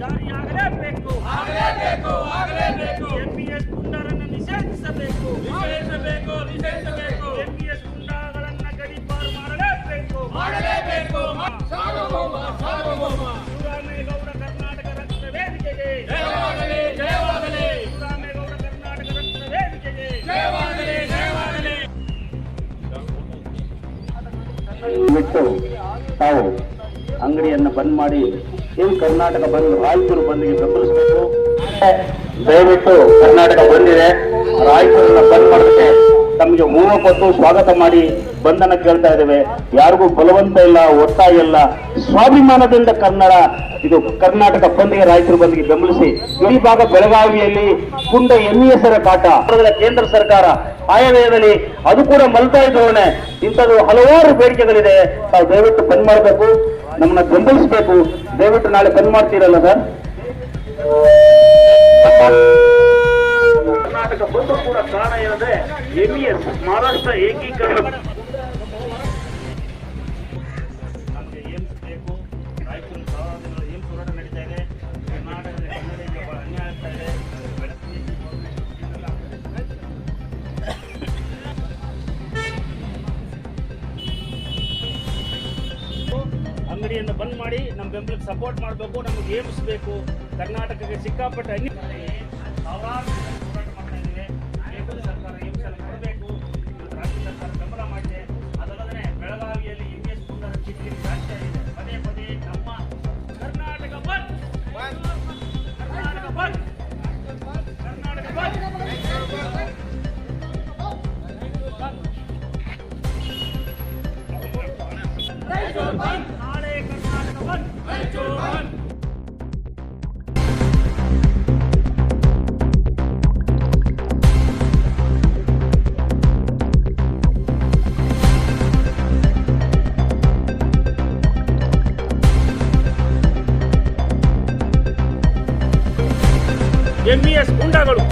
ಜಾರಿಯಾಗಲೇಬೇಕು ಆಗಲೇಬೇಕು ಆಗಲೇಬೇಕು MPS ಗುಂಡರನ್ನು ನಿಷೇಧಿಸಬೇಕು ನಿಷೇಧಿಸಬೇಕು ನಿಷೇಧಿಸಬೇಕು MPS ಗುಂಡಗಳನ್ನು ಗಡಿಪಾರು ಮಾಡಲೇಬೇಕು ಮಾಡಲೇಬೇಕು ಕರ್ನಾಟಕ ಜಯವಾಗಲಿ ಜಯವಾಗಲಿ ಕರ್ನಾಟಕ ಜಯವಾಗಲಿ ಜಯವಾಗಲಿ ಅಂಗಡಿಯನ್ನು ಬಂದ್ ಮಾಡಿ ಏನು ಕರ್ನಾಟಕ ಬಂದ್ ರಾಯಚೂರು ಬಂದ್ಗೆ ಬೆಂಬಲಿಸಬೇಕು. ದಯವಿಟ್ಟು ಕರ್ನಾಟಕ ಬಂದಿದೆ. ರಾಯಚೂರನ್ನ ಬಂದ್ ಮಾಡೋದಕ್ಕೆ ತಮಗೆ ಕೊಟ್ಟು ಸ್ವಾಗತ ಮಾಡಿ ಬಂಧನ ಕೇಳ್ತಾ ಇದ್ದೇವೆ. ಯಾರಿಗೂ ಬಲವಂತ ಇಲ್ಲ, ಒತ್ತಾಯ ಇಲ್ಲ. ಸ್ವಾಭಿಮಾನದಿಂದ ಕನ್ನಡ, ಇದು ಕರ್ನಾಟಕ ಬಂದಿಗೆ ರಾಯಚೂರು ಬಂದಿಗೆ ಬೆಂಬಲಿಸಿ, ಈ ಭಾಗ ಬೆಳಗಾವಿಯಲ್ಲಿ ಕುಂಡ ಎನ್ಇಎಸ್ರ ಕಾಟ. ಕೇಂದ್ರ ಸರ್ಕಾರ ಆಯವ್ಯದಲ್ಲಿ ಅದು ಕೂಡ ಮಲ್ತಾಯ ಧೋರಣೆ ಇಂಥದ್ದು ಹಲವಾರು ಬೇಡಿಕೆಗಳಿದೆ. ತಾವು ದಯವಿಟ್ಟು ಬಂದ್ ಮಾಡಬೇಕು, ನಮ್ಮನ್ನ ಬೆಂಬಲಿಸಬೇಕು. ದಯವಿಟ್ಟು ನಾಳೆ ಬಂದ್ ಮಾಡ್ತೀರಲ್ಲ ಸರ್? ಅನ್ಯಾಯ ಮಹಾರಾಷ್ಟ್ರ ಇದೆ ಅಂಗಡಿಯನ್ನು ಬಂದ್ ಮಾಡಿ ನಮ್ಮ ಬೆಂಬಲಕ್ಕೆ ಸಪೋರ್ಟ್ ಮಾಡಬೇಕು, ನಮಗೆ ಏಮ್ಸ್ ಬೇಕು ಕರ್ನಾಟಕಕ್ಕೆ ಸಿಕ್ಕಾಪಟ್ಟೆ ಕರ್ನಾಟಕ ಬಂದ್ ಕರ್ನಾಟಕ ಬಂದ್ ಕರ್ನಾಟಕ ಬಂದ್ ಎಂಇಎಸ್ ಗುಂಡಗಳು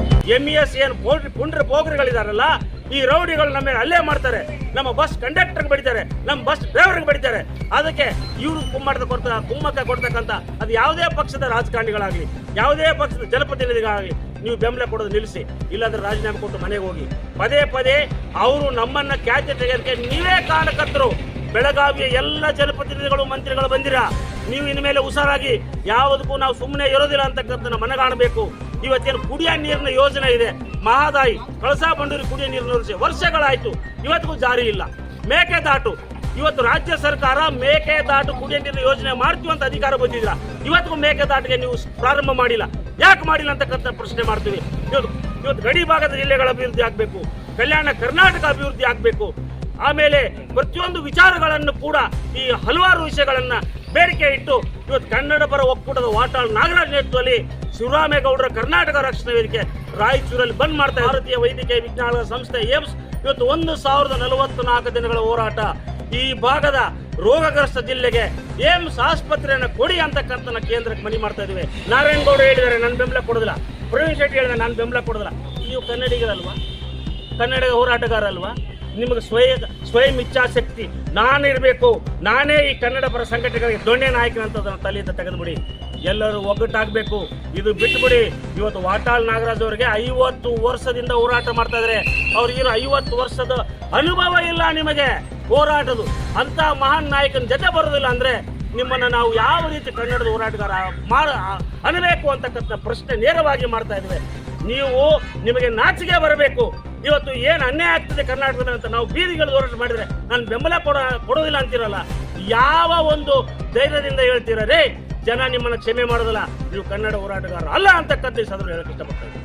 ಎಸ್ ಏನು ಪುಂಡ್ರ ಪೋಗ್ರಿಗಳಿದಾರಲ್ಲ ಈ ರೌಡಿಗಳು ನಮ್ಮ ಹಲ್ಲೆ ಮಾಡ್ತಾರೆ. ನಮ್ಮ ಬಸ್ ಕಂಡಕ್ಟರ್ ಬಡಿತಾರೆ, ನಮ್ಮ ಬಸ್ ಡ್ರೈವರ್ಗೆ ಬಡಿತಾರೆ. ಅದಕ್ಕೆ ಇವರು ಕುಮ್ಮಟದ ಕೊಡ್ತ, ಕುಮ್ಮಕ್ಕ ಕೊಡ್ತಕ್ಕಂಥ ಅದು ಯಾವುದೇ ಪಕ್ಷದ ರಾಜಕಾರಣಿಗಳಾಗಲಿ, ಯಾವುದೇ ಪಕ್ಷದ ಜನಪ್ರತಿನಿಧಿಗಳಾಗಲಿ ನೀವು ಬೆಂಬಲ ಕೊಡೋದು ನಿಲ್ಲಿಸಿ. ಇಲ್ಲಾಂದ್ರೆ ರಾಜೀನಾಮೆ ಕೊಟ್ಟು ಮನೆಗೆ ಹೋಗಿ. ಪದೇ ಪದೇ ಅವರು ನಮ್ಮನ್ನ ಖ್ಯಾತಿ ತೆಗೆಯೋದಕ್ಕೆ ನೀವೇ ಕಾರಣಕರ್ತರು. ಬೆಳಗಾವಿಯ ಎಲ್ಲ ಜನಪ್ರತಿನಿಧಿಗಳು ಮಂತ್ರಿಗಳು ಬಂದಿರಾ. ನೀವು ಇನ್ಮೇಲೆ ಹುಷಾರಾಗಿ, ಯಾವುದಕ್ಕೂ ನಾವು ಸುಮ್ಮನೆ ಇರೋದಿಲ್ಲ ಅಂತಕ್ಕಂಥ ಮನಗಾಣಬೇಕು. ಇವತ್ತೇನು ಕುಡಿಯ ನೀರಿನ ಯೋಜನೆ ಇದೆ? ಮಹಾದಾಯಿ, ಕಳಸಾ ಬಂಡೂರಿ ಕುಡಿಯ ನೀರಿನ ಯೋಜನೆ. ವರ್ಷಗಳಾಯ್ತು. ಇವತ್ತಿಗೂ ಜಾರಿ ಇಲ್ಲ. ಮೇಕೆದಾಟು ಇವತ್ತು ರಾಜ್ಯ ಸರ್ಕಾರ ಮೇಕೆದಾಟು ಕುಡಿಯ ನೀರಿನ ಯೋಜನೆ ಮಾಡ್ತೀವಿ ಅಂತ ಅಧಿಕಾರ ಬಂದಿದ್ದೀರಾ? ಇವತ್ತಿಗೂ ಮೇಕೆದಾಟಿಗೆ ನೀವು ಪ್ರಾರಂಭ ಮಾಡಿಲ್ಲ. ಯಾಕೆ ಮಾಡಿಲ್ಲ ಅಂತಕ್ಕಂಥ ಪ್ರಶ್ನೆ ಮಾಡ್ತೀವಿ. ಇವತ್ತು ಇವತ್ತು ಗಡಿ ಭಾಗದ ಜಿಲ್ಲೆಗಳ ಅಭಿವೃದ್ಧಿ ಆಗಬೇಕು. ಕಲ್ಯಾಣ ಕರ್ನಾಟಕ ಅಭಿವೃದ್ಧಿ ಆಗಬೇಕು. ಆಮೇಲೆ ಪ್ರತಿಯೊಂದು ವಿಚಾರಗಳನ್ನು ಕೂಡ ಈ ಹಲವಾರು ವಿಷಯಗಳನ್ನು ಬೇಡಿಕೆ ಇಟ್ಟು ಇವತ್ತು ಕನ್ನಡ ಪರ ಒಕ್ಕೂಟದ ವಾಟಾಳ್ ನಾಗರಾಜ್ ನೇತೃತ್ವದಲ್ಲಿ ಶಿವರಾಮೇಗೌಡರ ಕರ್ನಾಟಕ ರಕ್ಷಣಾ ವೇದಿಕೆ ರಾಯಚೂರಲ್ಲಿ ಬಂದ್ ಮಾಡ್ತಾ. ಭಾರತೀಯ ವೈದ್ಯಕೀಯ ವಿಜ್ಞಾನಗಳ ಸಂಸ್ಥೆ ಏಮ್ಸ್ ಇವತ್ತು ಒಂದು ಸಾವಿರದ ನಲವತ್ತು ನಾಲ್ಕು ದಿನಗಳ ಹೋರಾಟ. ಈ ಭಾಗದ ರೋಗಗ್ರಸ್ತ ಜಿಲ್ಲೆಗೆ ಏಮ್ಸ್ ಆಸ್ಪತ್ರೆಯನ್ನು ಕೊಡಿ ಅಂತಕ್ಕಂಥ ಕೇಂದ್ರಕ್ಕೆ ಮನವಿ ಮಾಡ್ತಾ ನಾರಾಯಣ ಗೌಡ ಹೇಳಿದ್ದಾರೆ ನನ್ನ ಬೆಂಬಲ ಕೊಡೋದಿಲ್ಲ. ಪ್ರವೀಣ್ ಶೆಟ್ಟಿ ಹೇಳಿದ್ರೆ ನಾನು ಬೆಂಬಲ ಕೊಡೋದಿಲ್ಲ. ನೀವು ಕನ್ನಡಿಗರಲ್ವಾ? ಕನ್ನಡ ಹೋರಾಟಗಾರ ಅಲ್ವಾ ನಿಮಗೆ ಸ್ವಯಂ ಸ್ವಯಂ ಇಚ್ಛಾಶಕ್ತಿ. ನಾನಿರಬೇಕು. ನಾನೇ ಈ ಕನ್ನಡ ಪರ ಸಂಘಟನೆಗಳಿಗೆ ದೊಣ್ಣೆ ನಾಯಕನಂತ ತಲೆಯಿಂದ ತೆಗೆದುಬಿಡಿ. ಎಲ್ಲರೂ ಒಗ್ಗಟ್ಟಾಗಬೇಕು. ಇದು ಬಿಟ್ಬಿಡಿ. ಇವತ್ತು ವಾಟಾಳ್ ನಾಗರಾಜ್ ಅವರಿಗೆ ಐವತ್ತು ವರ್ಷದಿಂದ ಹೋರಾಟ ಮಾಡ್ತಾ ಇದ್ರೆ. ಅವ್ರಿಗಿರೋ ಐವತ್ತು ವರ್ಷದ ಅನುಭವ ಇಲ್ಲ ನಿಮಗೆ. ಹೋರಾಟದು. ಅಂತ ಮಹಾನ್ ನಾಯಕನ ಜೊತೆ ಬರೋದಿಲ್ಲ ಅಂದ್ರೆ ನಿಮ್ಮನ್ನ ನಾವು ಯಾವ ರೀತಿ ಕನ್ನಡದ ಹೋರಾಟಗಾರ ಮಾಡ ಅನ್ಬೇಕು ಅಂತಕ್ಕಂಥ ಪ್ರಶ್ನೆ ನೇರವಾಗಿ ಮಾಡ್ತಾ ಇದ್ದೇವೆ. ನೀವು ನಿಮಗೆ ನಾಚಿಕೆ ಬರಬೇಕು. ಇವತ್ತು ಏನು ಅನ್ಯಾಯ ಆಗ್ತದೆ ಕರ್ನಾಟಕದಲ್ಲಿ ಅಂತ ನಾವು ಬೀದಿಗಳು ಹೋರಾಟ ಮಾಡಿದ್ರೆ ನಾನು ಬೆಂಬಲ ಕೊಡ, ಕೊಡೋದಿಲ್ಲ ಅಂತಿರಲ್ಲ? ಯಾವ ಒಂದು ಧೈರ್ಯದಿಂದ ಹೇಳ್ತೀರ? ರೇ ಜನ ನಿಮ್ಮನ್ನ ಕ್ಷಮೆ ಮಾಡೋದಿಲ್ಲ. ನೀವು ಕನ್ನಡ ಹೋರಾಟಗಾರ ಅಲ್ಲ ಅಂತಕ್ಕಂಥ ಈ ಸಂದರ್ಭ ಹೇಳಕ್ ಇಷ್ಟಪಡ್ತಾರೆ